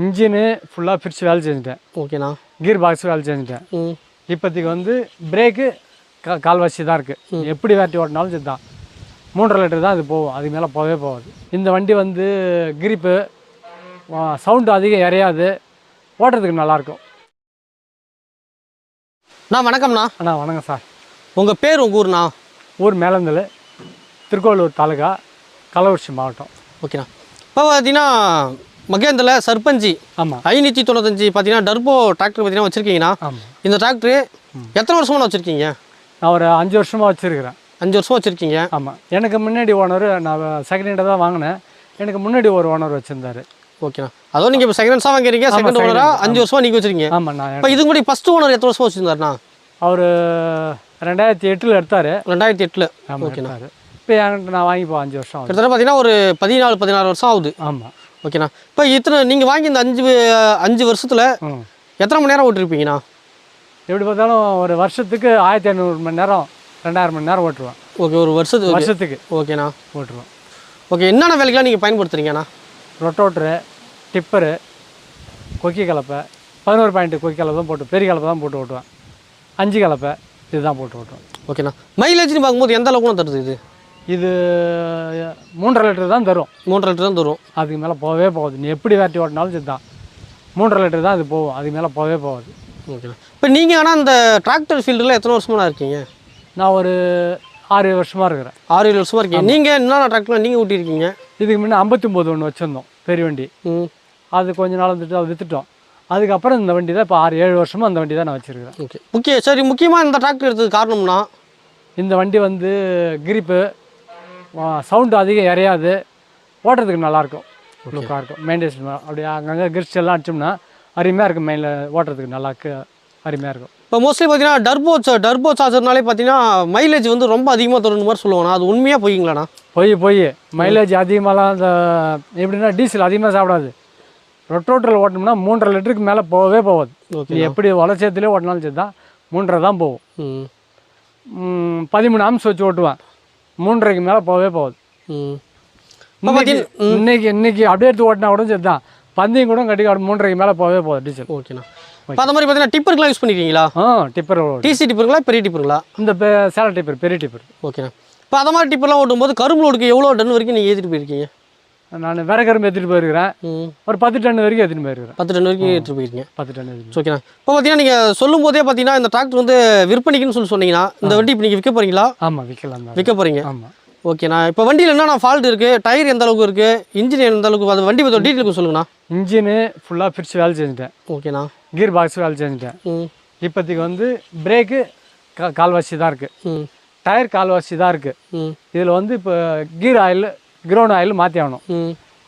Engine ஃபுல்லாக பிரித்து வேலை செஞ்சுட்டேன். ஓகேண்ணா. கீர் பாக்ஸ் வேலை செஞ்சுட்டேன். இப்போதைக்கு வந்து பிரேக்கு கா கால்வாசி தான் இருக்குது எப்படி வேட்டி ஓட்டினாலும் சரி தான். மூன்றரை லிட்டர் தான் இது போகும். அதுக்கு மேலே போகவே போகாது. இந்த வண்டி வந்து கிரிப்பு சவுண்டு அதிகம் இறையாது ஓட்டுறதுக்கு நல்லாயிருக்கும். அண்ணா வணக்கம்ண்ணா. அண்ணா வணக்கம் சார். உங்கள் பேர் உங்கள் ஊர்ண்ணா? ஊர் மேலந்தல் திருக்கோவிலூர் தாலுகா கள்ளக்குறிச்சி மாவட்டம். ஓகேண்ணா. இப்போ பார்த்தீங்கன்னா மகேந்தில் சர்பஞ்சி ஆமாம் ஐநூற்றி தொண்ணூத்தஞ்சு பார்த்தீங்கன்னா டர்போ டிராக்டர் பார்த்தீங்கன்னா வச்சுருக்கீங்கண்ணா. ஆமாம் இந்த டிராக்டரு எத்தனை வருஷமா வச்சுருக்கீங்க? நான் ஒரு அஞ்சு வருஷமாக வச்சுருக்கிறேன். அஞ்சு வருஷமா வச்சுருக்கீங்க? ஆமாம் எனக்கு முன்னாடி ஓனர் நான் செகண்ட் ஹேண்டை தான் வாங்கினேன். எனக்கு முன்னாடி ஒரு ஓனர் வச்சுருந்தாரு. ஓகேண்ணா. அதுவும் நீங்கள் இப்போ செகண்ட் ஹேண்ட்ஸாக வாங்கிறீங்க செகண்ட் ஓனராக. அஞ்சு வருஷமா நீங்கள் வச்சுருக்கீங்க. ஆமாம் நான் இப்போ இதுக்கு முன்னாடி ஃபஸ்ட்டு ஓனர் எத்தனை வருஷமா வச்சுருந்தாருண்ணா? அவர் ரெண்டாயிரத்தி எட்டில் எடுத்தார். ரெண்டாயிரத்தி எட்டில். ஓகேண்ணா. இப்போ என்கிட்ட நான் வாங்கி இப்போ அஞ்சு வருஷம் கிட்டத்தட்ட பார்த்தீங்கன்னா ஒரு பதினாலு பதினாறு வருஷம் ஆகுது. ஆமாம் ஓகேண்ணா. இப்போ இத்தனை நீங்கள் வாங்கி இந்த அஞ்சு அஞ்சு வருஷத்தில் எத்தனை மணி நேரம் ஓட்டிருப்பீங்கண்ணா? எப்படி பார்த்தாலும் ஒரு வருஷத்துக்கு ஆயிரத்தி ஐநூறு மணி நேரம் ரெண்டாயிரம் மணி நேரம் ஓட்டுருவேன் ஓகே ஒரு வருஷத்துக்கு வருஷத்துக்கு. ஓகேண்ணா. ஓட்டுருவேன் ஓகே என்னென்ன வேலைக்கெல்லாம் நீங்கள் பயன்படுத்துறீங்கண்ணா? ரொட்டோட்ரு டிப்பரு கொக்கி கலப்பை பதினோரு பாயிண்ட் கொக்கி கலப்பை தான் போட்டு பெரிய கலப்பை தான் போட்டு ஓட்டுவேன். அஞ்சு கலப்பை இதுதான் போட்டு ஓட்டுவேன். ஓகேண்ணா. மைலேஜ்னு பார்க்கும்போது எந்த அளவுக்கு தருது இது? இது மூன்றரை லிட்டர் தான் தரும். மூன்றரை லிட்டர் தான் தரும். அதுக்கு மேலே போகவே போகாது. நீ எப்படி வேட்டி ஓட்டினாலும் சரி தான் மூன்றரை லிட்டர் தான் இது போகும். அதுக்கு மேலே போகவே போகாது. ஓகேண்ணா இப்போ நீங்கள் ஆனால் அந்த டிராக்டர் ஃபீல்டில் எத்தனை வருஷமா இருக்கீங்க? நான் ஒரு ஆறு வருஷமாக இருக்கிறேன். ஆறு ஏழு வருஷமா இருக்கீங்க. நீங்கள் என்னென்ன டிராக்டர் நீங்கள் ஓட்டியிருக்கீங்க இதுக்கு முன்னே ஐம்பத்தொம்போது ஒன்று வச்சுருந்தோம் பெரிய வண்டி. அது கொஞ்ச நாள் வந்துட்டு அதை விற்றுட்டோம் அதுக்கப்புறம் இந்த வண்டி தான் இப்போ ஆறு ஏழு வருஷமாக அந்த வண்டி தான் நான் வச்சுருக்கிறேன். ஓகே. முக்கிய சரி முக்கியமாக இந்த டிராக்டர் எடுத்தது காரணம்னா? இந்த வண்டி வந்து கிரிப்பு சவுண்டு அதிகம் இறையாது. ஓட்டுறதுக்கு நல்லாயிருக்கும் லுக்காக இருக்கும். மெயின்டெயின் அப்படியே அங்கங்கே கிரிஸ்ட் எல்லாம் அடிச்சோம்னா அருமையாக இருக்கும் மெயினில் ஓட்டுறதுக்கு. நல்லா அருமையாக இருக்கும். இப்போ மோஸ்ட்லி பார்த்தீங்கன்னா டர்போ டர்போ சார்ஜர்னாலே பார்த்தீங்கன்னா மைலேஜ் வந்து ரொம்ப அதிகமாக தருன்ற மாதிரி சொல்லுவாங்கண்ணா அது உண்மையாக போய்ங்களாண்ணா போய் போய். மைலேஜ் அதிகமாகலாம் அந்த எப்படின்னா டீசல் அதிகமாக சாப்பிடாது. ரொட்டோட்டரில் ஓட்டினோம்னா மூன்றரை லிட்டருக்கு மேலே போகவே போகாது. நீ எப்படி வளச்சேத்துலேயே ஓட்டினாலும் சரி தான் மூன்றரை தான் போகும். பதிமூணு ஆம்ஸ் வச்சு ஓட்டுவேன். மூன்றரைக்கு மேலே போகவே போகாது. ம். இன்னைக்கு இன்னைக்கு அப்படியே எடுத்து ஓட்டினா கூட சரி தான் பந்தயம் கூட கட்டி மூன்றரைக்கு மேலே போகவே போகுது டீசல் ஓகேண்ணா. அந்த மாதிரி பார்த்தீங்கன்னா டிப்பருக்குலாம் யூஸ் பண்ணிருக்கீங்களா ஆ டிப்பர் டிசி டிப்பருங்களா பெரிய டிப்பருங்களா இந்த சேலை டிப்பர் பெரிய டிப்பர் ஓகேண்ணா. இப்போ அந்த மாதிரி டிப்பர்லாம் ஓட்டும்போது கரும்பு லோடுக்கு எவ்வளோ டன் வரைக்கும் நீங்கள் ஏற்றிட்டு போயிருக்கீங்க? நான் விறகரும்பு எடுத்துகிட்டு போயிருக்கிறேன். ஒரு பத்து டன் வரைக்கும் எடுத்துகிட்டு போயிருக்கிறேன். பத்து டன் வரைக்கும் ஏற்றிட்டு போயிருக்கீங்க. பத்து டன் ஓகேண்ணா இப்போ பார்த்தீங்கன்னா நீங்கள் சொல்லும் போதே பார்த்தீங்கன்னா இந்த டிராக்டர் வந்து விற்பனைக்குன்னு சொல்லி சொன்னீங்கன்னா இந்த வண்டி இப்போ நீங்கள் விற்க போகிறீங்களா ஆமாம் விற்கலாம் விற்க போகிறீங்க ஆமாம் ஓகேண்ணா இப்போ வண்டியில் என்னென்ன ஃபால்ட் இருக்குது டயர் எந்த அளவுக்கு இருக்குது இன்ஜின் எந்த அளவுக்கு அது வண்டி பற்றி டீட்டெயிலுக்கு சொல்லுங்கண்ணா. இன்ஜினு ஃபுல்லாக பிரித்து வேலை செஞ்சுட்டேன். ஓகேண்ணா கீர் பாக்ஸ் வேலை செஞ்சுட்டேன். இப்போதைக்கு வந்து பிரேக்கு கா கால்வாசி தான் இருக்குது ம். டயர் கால்வாசி தான் இருக்குது ம். இதில் வந்து இப்போ கீர் ஆயில் கிரவுண்ட் ஆயில் மாற்றி ஆகணும்.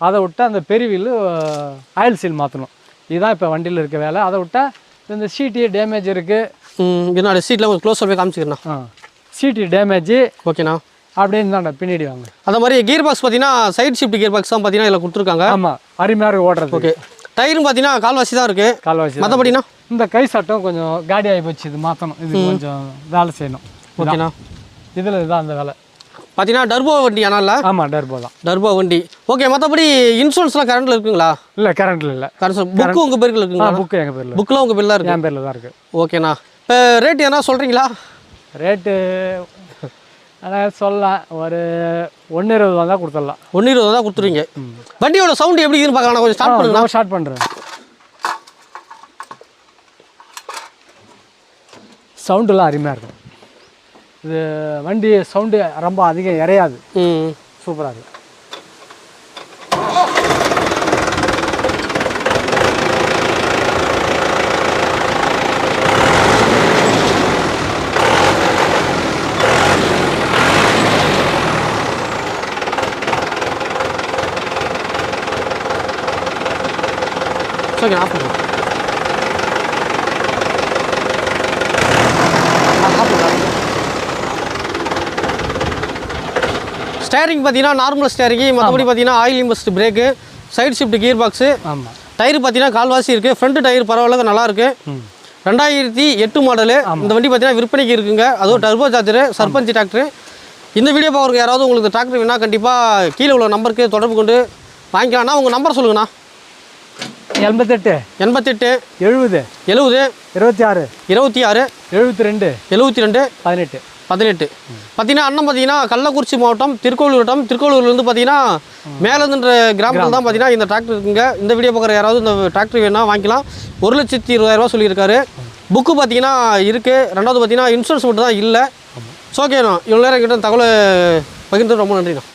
அதை விட்டால் அந்த பெரிய வீலு ஆயில் சீல் மாற்றணும் இதுதான் இப்போ வண்டியில் இருக்க வேலை. அதை விட்டால் இந்த சீட்டி டேமேஜ் இருக்குது என்னோட சீட்டில் கொஞ்சம் க்ளோஸ் போய் காமிச்சிக்கிறேண்ணா. சீட்டி டேமேஜ் ஓகேண்ணா அப்படியே இருந்தாண்டா பின்னாடி வாங்க. அந்த மாதிரி கியர் பாக்ஸ் பார்த்தீங்கன்னா சைடு ஷிஃப்ட் கியர் பாக்ஸ் தான் பார்த்தீங்கன்னா இதில் கொடுத்துருக்காங்க. ஆமாம் அருமையாக இருக்கு ஓட்டுறது ஓகே டயரும் பார்த்தீங்கன்னா கால்வாசி தான் இருக்குது கால்வாசி. மற்றபடினா இந்த கை சட்டம் கொஞ்சம் காடி ஆகி போச்சு இது மாற்றணும் இது கொஞ்சம் வேலை செய்யணும். ஓகேண்ணா இதில் இதுதான் அந்த வேலை. பார்த்தீங்கன்னா டர்போ வண்டி ஆனால் ஆமாம் டர்போ தான். டர்போ வண்டி. ஓகே மற்றபடி இன்சூரன்ஸ்லாம் கரண்ட்டில் இருக்குங்களா? இல்லை கரண்ட்டில் இல்லை. கரண்ட் புக்கு உங்கள் பேருக்கு இருக்குங்களா? புக்கு எங்கள் பேரில். புக்கில் உங்கள் பேரில் இருக்கு? என் பேரில் தான் இருக்குது ஓகேண்ணா இப்போ ரேட் எதனா சொல்கிறீங்களா ரேட்டு ஆனால் சொல்லலாம். ஒரு ஒன்று இருபது வந்தால் கொடுத்துடலாம். ஒன்று இருபது தான் கொடுத்துருவீங்க. வண்டியோட சவுண்ட் எப்படி இருக்குன்னு பார்க்கலாம் கொஞ்சம் ஸ்டார்ட் பண்ணுங்க. ஸ்டார்ட் பண்ணுறேன் சவுண்டெல்லாம் அருமையாக இருக்கும். இது வண்டி சவுண்டு ரொம்ப அதிகம் இறையாது. சூப்பராக இருக்கும் ஓகே ஆஃப் ஸ்டேரிங் பார்த்தீங்கன்னா நார்மல் ஸ்டேரிங்கு மற்றபடி பார்த்தீங்கன்னா oil இம்பஸ்ட் brake side shift gear box ஆமாம் டயர் பார்த்தீங்கன்னா கால்வாசி இருக்குது ஃப்ரண்ட் டயர் பரவாயில்ல நல்லா இருக்கு. ம். ரெண்டாயிரத்தி எட்டு மாடலு இந்த வண்டி பார்த்தீங்கன்னா விற்பனைக்கு இருக்குங்க. அதுவும் டர்போ சார்ஜரு சர்பஞ்ச் டிராக்டர் இந்த வீடியோ பார்க்குறவங்க யாராவது உங்களுக்கு டிராக்டர் வேணால் கண்டிப்பாக கீழே உள்ள நம்பருக்கு தொடர்பு கொண்டு வாங்கிக்கலாம்னா உங்கள் நம்பர் சொல்லுங்கண்ணா. எண்பத்தெட்டு. எண்பத்தெட்டு. எழுபது எழுபது இருபத்தி ஆறு. இருபத்தி ஆறு. எழுபத்தி ரெண்டு. எழுபத்தி ரெண்டு. பதினெட்டு. பதினெட்டு. பார்த்தீங்கன்னா அண்ணன் பார்த்தீங்கன்னா கள்ளக்குறிச்சி மாவட்டம் திருக்கோவிலூர் வட்டம். திருக்கோவிலூர்லேருந்து பார்த்தீங்கன்னா மேலேருந்துன்ற கிராமத்தில் தான் பார்த்தீங்கன்னா இந்த டிராக்டர் இருக்குங்க. இந்த வீடியோ பார்க்குற யாராவது இந்த டிராக்டர் வேணால் வாங்கிக்கலாம். ஒரு லட்சத்தி இருபதாயிரரூவா சொல்லியிருக்காரு. புக்கு பார்த்தீங்கன்னா இருக்குது ரெண்டாவது பார்த்தீங்கன்னா இன்சூரன்ஸ் மட்டும் தான் இல்லை ஸோ ஓகேண்ணா இவ்வளோ நேரம் கிட்ட தகவலை பகிர்ந்து ரொம்ப நன்றிண்ணா.